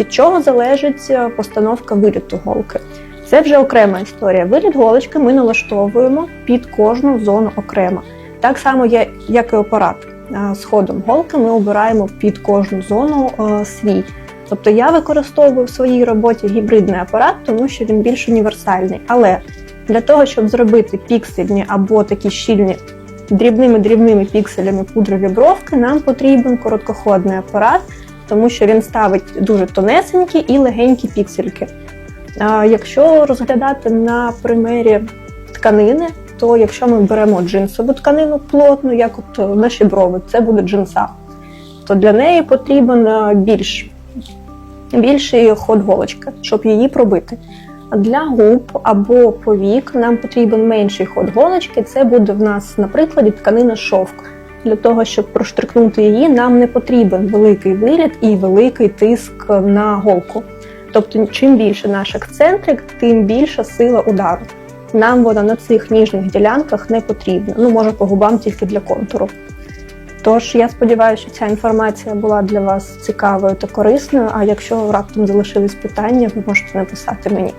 Від чого залежить е, постановка виліту голки? Це вже окрема історія. Виліт голочки ми налаштовуємо під кожну зону окремо. Так само, як і апарат. Е, З ходом голки ми обираємо під кожну зону е, свій. Тобто я використовую в своїй роботі гібридний апарат, тому що він більш універсальний. Але для того, щоб зробити піксельні або такі щільні дрібними дрібними пікселями пудрові бровки, нам потрібен короткоходний апарат, тому що він ставить дуже тонесенькі і легенькі піксельки. А якщо розглядати на примері тканини, то якщо ми беремо джинсову тканину плотну, як от наші брови, це буде джинса, то для неї потрібен більш, більший ход голочки, щоб її пробити. А Для губ або повік нам потрібен менший ход голочки. Це буде в нас, на прикладі, тканина шовк. Для того, щоб проштрикнути її, нам не потрібен великий виліт і великий тиск на голку. Тобто, чим більше наш ексцентрик, тим більша сила удару. Нам вона на цих ніжних ділянках не потрібна. Ну, може, по губам тільки для контуру. Тож я сподіваюся, що ця інформація була для вас цікавою та корисною. А якщо раптом залишились питання, ви можете написати мені.